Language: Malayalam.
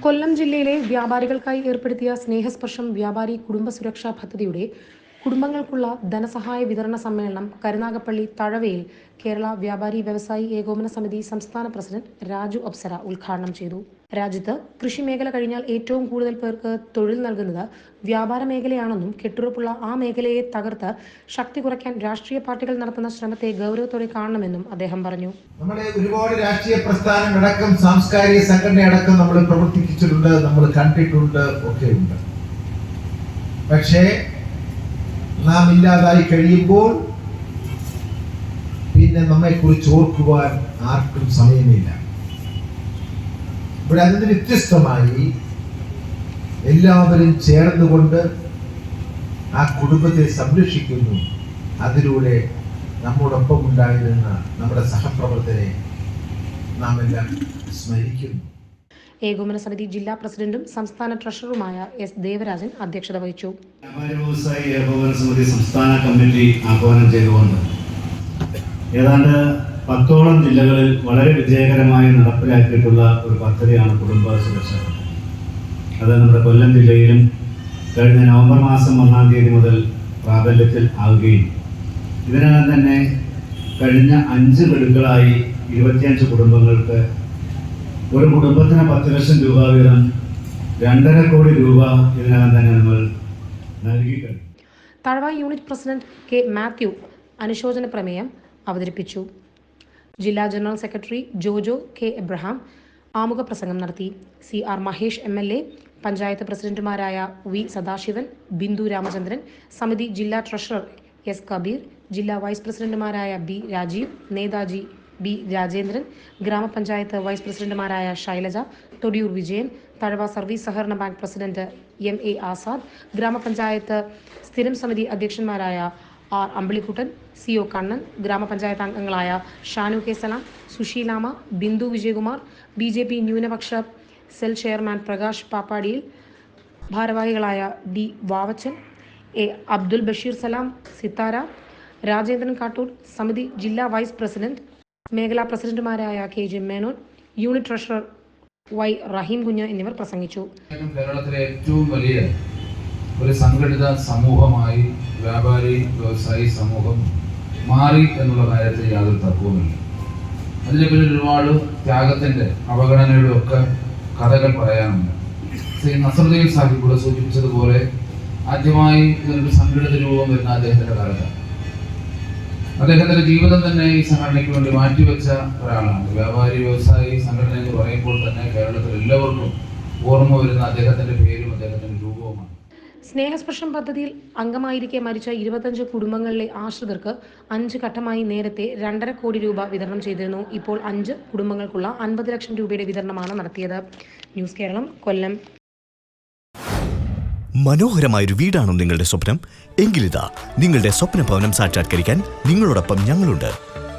കൊല്ലം ജില്ലയിലെ വ്യാപാരികൾക്കായി ഏർപ്പെടുത്തിയ സ്നേഹസ്പർശം വ്യാപാരി കുടുംബ സുരക്ഷാ പദ്ധതിയുടെ കുടുംബങ്ങൾക്കുള്ള ധനസഹായ വിതരണ സമ്മേളനം കരുനാഗപ്പള്ളി തഴവയിൽ കേരള വ്യാപാരി വ്യവസായി ഏകോപന സമിതി സംസ്ഥാന പ്രസിഡന്റ് രാജു അപ്സര ഉദ്ഘാടനം ചെയ്തു. രാജ്യത്ത് കൃഷി മേഖല കഴിഞ്ഞാൽ ഏറ്റവും കൂടുതൽ പേർക്ക് തൊഴിൽ നൽകുന്നത് വ്യാപാര മേഖലയാണെന്നും കെട്ടുറപ്പുള്ള ആ മേഖലയെ തകർത്ത് ശക്തി കുറയ്ക്കാൻ രാഷ്ട്രീയ പാർട്ടികൾ നടത്തുന്ന ശ്രമത്തെ ഗൗരവത്തോടെ കാണണമെന്നും അദ്ദേഹം പറഞ്ഞു. നമ്മുടെ ഒരുപാട് രാഷ്ട്രീയ പ്രസ്ഥാനങ്ങളടക്കം സാംസ്കാരിക സംഘടനയടക്കം നമ്മൾ പ്രവർത്തിച്ചിട്ടുണ്ട് നമ്മൾ കണ്ടിട്ടുണ്ട് ഒക്കെ ഉണ്ട് പക്ഷേ നാം ഇല്ലാതായി കഴിയുമ്പോൾ പിന്നെ നമ്മെക്കുറിച്ച് ഓർക്കുവാൻ ആർക്കും സമയമില്ല. ഇവിടെ അതിന് വ്യത്യസ്തമായി എല്ലാവരും ചേർന്നുകൊണ്ട് ആ കുടുംബത്തെ സംരക്ഷിക്കുന്നു. അതിലൂടെ നമ്മോടൊപ്പം ഉണ്ടായിരുന്ന നമ്മുടെ സഹപ്രവർത്തനെ നാം എല്ലാം സ്മരിക്കുന്നു. ഏകോപന സമിതി ജില്ലാ പ്രസിഡന്റും സംസ്ഥാന ട്രഷററുമായ എസ് ദേവരാജൻ അധ്യക്ഷത വഹിച്ചു. ഏകോപന സമിതി സംസ്ഥാന കമ്മിറ്റി ആഹ്വാനം ചെയ്തുകൊണ്ട് ഏതാണ്ട് പത്തോളം ജില്ലകളിൽ വളരെ വിജയകരമായി നടപ്പിലാക്കിയിട്ടുള്ള ഒരു പദ്ധതിയാണ് കുടുംബ സുരക്ഷ. അത് നമ്മുടെ കൊല്ലം ജില്ലയിലും കഴിഞ്ഞ നവംബർ മാസം ഒന്നാം തീയതി മുതൽ പ്രാബല്യത്തിൽ ആവുകയും ഇതിനകം തന്നെ കഴിഞ്ഞ അഞ്ച് ഗഡുക്കളായി ഇരുപത്തിയഞ്ച് കുടുംബങ്ങൾക്ക് ഒരു കുടുംബത്തിന് പത്ത് ലക്ഷം രൂപ വീതം രണ്ടര കോടി രൂപ ഇതിനകം തന്നെ നമ്മൾ നൽകി കഴിഞ്ഞു Thazhava unit president K Mathew അനുശോചന പ്രമേയം അവതരിപ്പിച്ചു. ജില്ലാ general secretary Jojo K Abraham ആമുഖ പ്രസംഗം നടത്തി. C R Mahesh M L A panchayat പ്രസിഡന്റുമാരായ വി സദാശിവൻ ബിന്ദു രാമചന്ദ്രൻ സമിതി ജില്ലാ ട്രഷറർ എസ് കബീർ ജില്ലാ വൈസ് പ്രസിഡന്റുമാരായ ബി രാജീവ് നേതാജി ബി രാജേന്ദ്രൻ ഗ്രാമപഞ്ചായത്ത് വൈസ് പ്രസിഡന്റുമാരായ ശൈലജ തൊടിയൂർ വിജയൻ തഴവ സർവീസ് സഹകരണ bank president M A Azad ഗ്രാമപഞ്ചായത്ത് സ്ഥിരം സമിതി അധ്യക്ഷന്മാരായ R Ambilikuttan C O Kannan ഗ്രാമപഞ്ചായത്ത് അംഗങ്ങളായ Shanu K Salam Susheelama Bindu Vijayakumar B J P ന്യൂനപക്ഷ സെൽ ചെയർമാൻ പ്രകാശ് പാപ്പാടിയിൽ ഭാരവാഹികളായ ഡി വാവച്ചൻ എ അബ്ദുൽ ബഷീർ സലാം സിത്താര രാജേന്ദ്രൻ കാട്ടൂർ സമിതി ജില്ലാ വൈസ് പ്രസിഡന്റ് മേഖലാ പ്രസിഡന്റുമാരായ K J Menon unit treasurer Y Raheem Kunju എന്നിവർ പ്രസംഗിച്ചു. കേരളത്തിലെ ഏറ്റവും വലിയ ഒരു സംഘടിത സമൂഹമായി വ്യാപാരി വ്യവസായി സമൂഹം മാറി എന്നുള്ള കാര്യത്തിൽ യാതൊരു തർക്കവുമില്ല അതിന് പിന്നിൽ ഒരുപാട് ത്യാഗത്തിന്റെ അവഗണനയുടെ ഒക്കെ കഥകൾ പറയാനുണ്ട്. ശ്രീ നസറുദ്ദീൻ സാഹിബ് കൂടെ സൂചിപ്പിച്ചതുപോലെ ആദ്യമായി ഇതിനൊരു സംഘടിത രൂപം വരുന്ന അദ്ദേഹത്തിന്റെ കാലത്താണ്. അദ്ദേഹത്തിന്റെ ജീവിതം തന്നെ ഈ സംഘടനയ്ക്ക് വേണ്ടി മാറ്റിവെച്ച ഒരാളാണ്. വ്യാപാരി വ്യവസായി സംഘടന എന്ന് പറയുമ്പോൾ തന്നെ കേരളത്തിൽ എല്ലാവർക്കും ഓർമ്മ വരുന്ന അദ്ദേഹത്തിന്റെ പേരും രൂപവുമാണ് സ്നേഹസ്പർശം പദ്ധതിയിൽ അംഗമായിരിക്കെ മരിച്ച ഇരുപത്തഞ്ച് കുടുംബങ്ങളിലെ ആശ്രിതർക്ക് അഞ്ച് ഘട്ടമായി നേരത്തെ രണ്ടര കോടി രൂപ വിതരണം ചെയ്തിരുന്നു. ഇപ്പോൾ അഞ്ച് കുടുംബങ്ങൾക്കുള്ള അൻപത് ലക്ഷം രൂപയുടെ വിതരണമാണ് നടത്തിയത്. ന്യൂസ് കേരളം കൊല്ലം. മനോഹരമായൊരു വീടാണോ നിങ്ങളുടെ സ്വപ്നം. എങ്കിലിതാ നിങ്ങളുടെ സ്വപ്ന ഭവനം സാക്ഷാത്കരിക്കാൻ നിങ്ങളോടൊപ്പം ഞങ്ങളുണ്ട്.